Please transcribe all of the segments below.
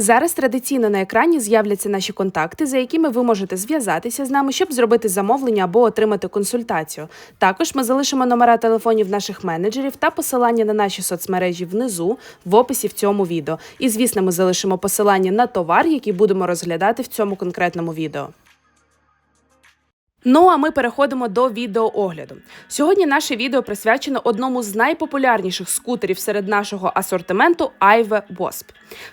Зараз традиційно на екрані з'являться наші контакти, за якими ви можете зв'язатися з нами, щоб зробити замовлення або отримати консультацію. Також ми залишимо номера телефонів наших менеджерів та посилання на наші соцмережі внизу в описі в цьому відео. І звісно, ми залишимо посилання на товар, який будемо розглядати в цьому конкретному відео. Ну а ми переходимо до відеоогляду. Сьогодні наше відео присвячено одному з найпопулярніших скутерів серед нашого асортименту Aive Wasp.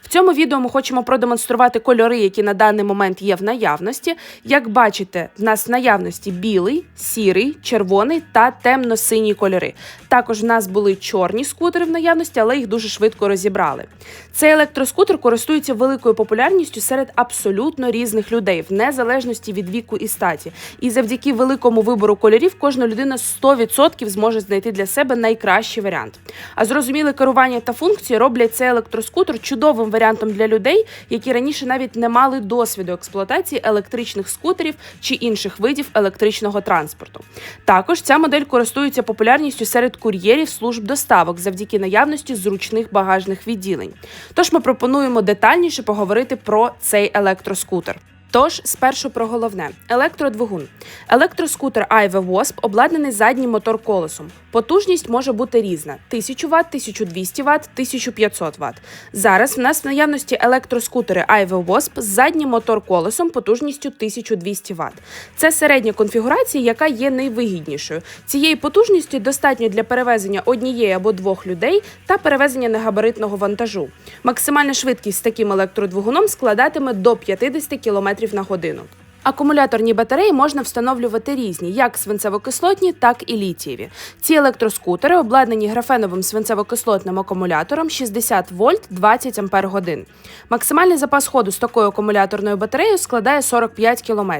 В цьому відео ми хочемо продемонструвати кольори, які на даний момент є в наявності. Як бачите, в нас в наявності білий, сірий, червоний та темно-синій кольори. Також в нас були чорні скутери в наявності, але їх дуже швидко розібрали. Цей електроскутер користується великою популярністю серед абсолютно різних людей, в незалежності від віку і статі. І завдяки великому вибору кольорів кожна людина 100% зможе знайти для себе найкращий варіант. А зрозуміле керування та функції роблять цей електроскутер чудовим варіантом для людей, які раніше навіть не мали досвіду експлуатації електричних скутерів чи інших видів електричного транспорту. Також ця модель користується популярністю серед кур'єрів служб доставок завдяки наявності зручних багажних відділень. Тож ми пропонуємо детальніше поговорити про цей електроскутер. Тож, спершу про головне: електродвигун. Електроскутер Aive Wasp обладнаний заднім мотор колесом. Потужність може бути різна: 1000 Вт, 1200 Вт, 1500 Вт. Зараз в нас в наявності електроскутери Aive Wasp з заднім мотор колесом потужністю 1200 Вт. Це середня конфігурація, яка є найвигіднішою. Цієї потужності достатньо для перевезення однієї або двох людей та перевезення негабаритного вантажу. Максимальна швидкість з таким електродвигуном складатиме до 50 км на годину. Акумуляторні батареї можна встановлювати різні, як свинцево-кислотні, так і літієві. Ці електроскутери обладнані графеновим свинцево-кислотним акумулятором 60 вольт 20 ампер годин. Максимальний запас ходу з такою акумуляторною батареєю складає 45 км.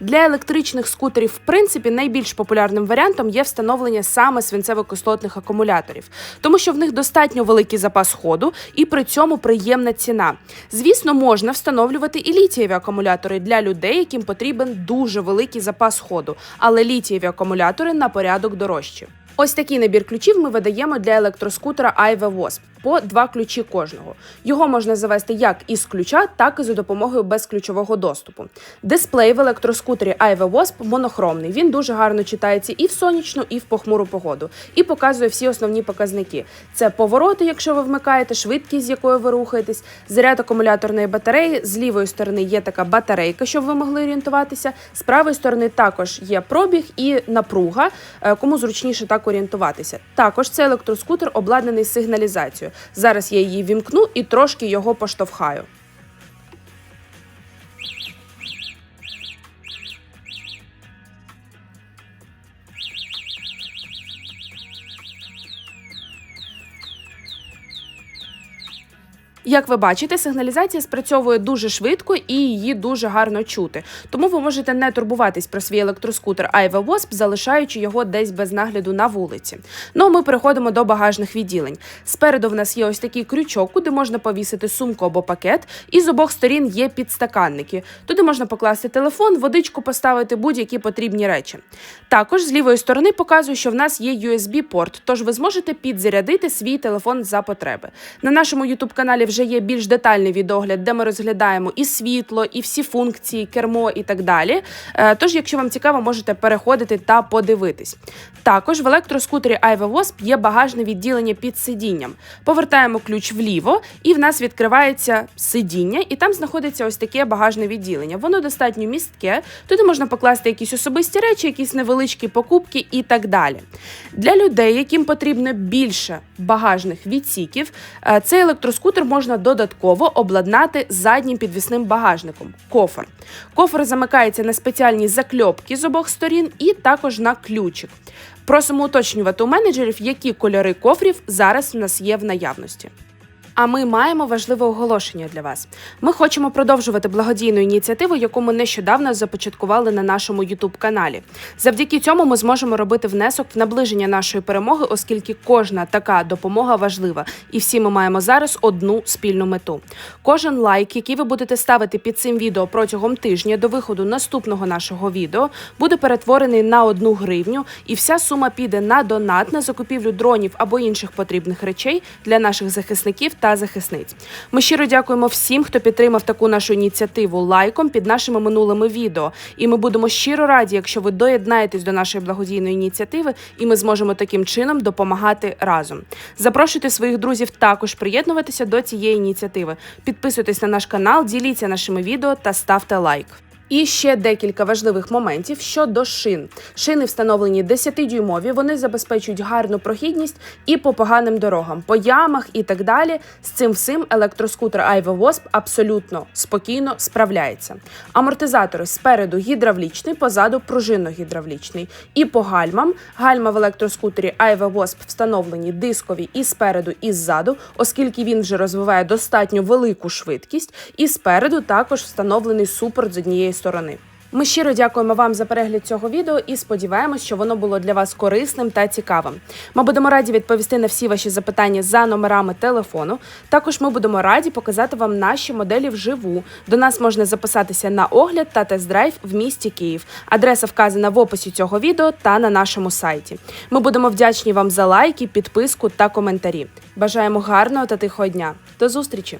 Для електричних скутерів, в принципі, найбільш популярним варіантом є встановлення саме свинцево-кислотних акумуляторів, тому що в них достатньо великий запас ходу і при цьому приємна ціна. Звісно, можна встановлювати і літієві акумулятори для людей, які яким потрібен дуже великий запас ходу, але літієві акумулятори на порядок дорожчі. Ось такий набір ключів ми видаємо для електроскутера Aive Wasp по два ключі кожного. Його можна завести як із ключа, так і за допомогою безключового доступу. Дисплей в електроскутері Aive Wasp монохромний. Він дуже гарно читається і в сонячну, і в похмуру погоду, і показує всі основні показники: це повороти, якщо ви вмикаєте, швидкість, з якою ви рухаєтесь, заряд акумуляторної батареї. З лівої сторони є така батарейка, щоб ви могли орієнтуватися. З правої сторони також є пробіг і напруга, е, кому зручніше так орієнтуватися. Також цей електроскутер обладнаний сигналізацією. Зараз я її вімкну і трошки його поштовхаю. Як ви бачите, сигналізація спрацьовує дуже швидко і її дуже гарно чути. Тому ви можете не турбуватись про свій електроскутер Aive Wasp, залишаючи його десь без нагляду на вулиці. Ну ми переходимо до багажних відділень. Спереду в нас є ось такий крючок, куди можна повісити сумку або пакет, і з обох сторін є підстаканники. Туди можна покласти телефон, водичку поставити будь-які потрібні речі. Також з лівої сторони показую, що в нас є USB-порт, тож ви зможете підзарядити свій телефон за потреби. На нашому youtube каналі вже є більш детальний відогляд, де ми розглядаємо і світло, і всі функції, кермо і так далі. Е, тож, якщо вам цікаво, можете переходити та подивитись. Також в електроскутері Aive Wasp є багажне відділення під сидінням. Повертаємо ключ вліво, і в нас відкривається сидіння, і там знаходиться ось таке багажне відділення. Воно достатньо містке. Туди можна покласти якісь особисті речі, якісь невеличкі покупки і так далі. Для людей, яким потрібно більше багажних відсіків, е, цей електроскутер можна можна додатково обладнати заднім підвісним багажником кофр. Кофр замикається на спеціальні закльопки з обох сторін і також на ключик. Просимо уточнювати у менеджерів, які кольори кофрів зараз у нас є в наявності. А ми маємо важливе оголошення для вас. Ми хочемо продовжувати благодійну ініціативу, яку ми нещодавно започаткували на нашому youtube каналі. Завдяки цьому ми зможемо робити внесок в наближення нашої перемоги, оскільки кожна така допомога важлива, і всі ми маємо зараз одну спільну мету. Кожен лайк, який ви будете ставити під цим відео протягом тижня до виходу наступного нашого відео, буде перетворений на одну гривню, і вся сума піде на донат на закупівлю дронів або інших потрібних речей для наших захисників та захисниць. Ми щиро дякуємо всім, хто підтримав таку нашу ініціативу лайком під нашими минулими відео. І ми будемо щиро раді, якщо ви доєднаєтесь до нашої благодійної ініціативи, і ми зможемо таким чином допомагати разом. Запрошуйте своїх друзів також приєднуватися до цієї ініціативи. Підписуйтесь на наш канал, діліться нашими відео та ставте лайк. І ще декілька важливих моментів щодо шин. Шини встановлені 10-дюймові, вони забезпечують гарну прохідність і по поганим дорогам, по ямах і так далі. З цим всім електроскутер Aiva Wasp абсолютно спокійно справляється. Амортизатори спереду гідравлічний, позаду пружинно-гідравлічний. І по гальмам гальма в електроскутері Aiva Wasp встановлені дискові і спереду, і ззаду, оскільки він вже розвиває достатньо велику швидкість, і спереду також встановлений супорт з однієї сторони. Ми щиро дякуємо вам за перегляд цього відео і сподіваємось, що воно було для вас корисним та цікавим. Ми будемо раді відповісти на всі ваші запитання за номерами телефону. Також ми будемо раді показати вам наші моделі вживу. До нас можна записатися на огляд та тест-драйв в місті Київ. Адреса вказана в описі цього відео та на нашому сайті. Ми будемо вдячні вам за лайки, підписку та коментарі. Бажаємо гарного та тихого дня. До зустрічі!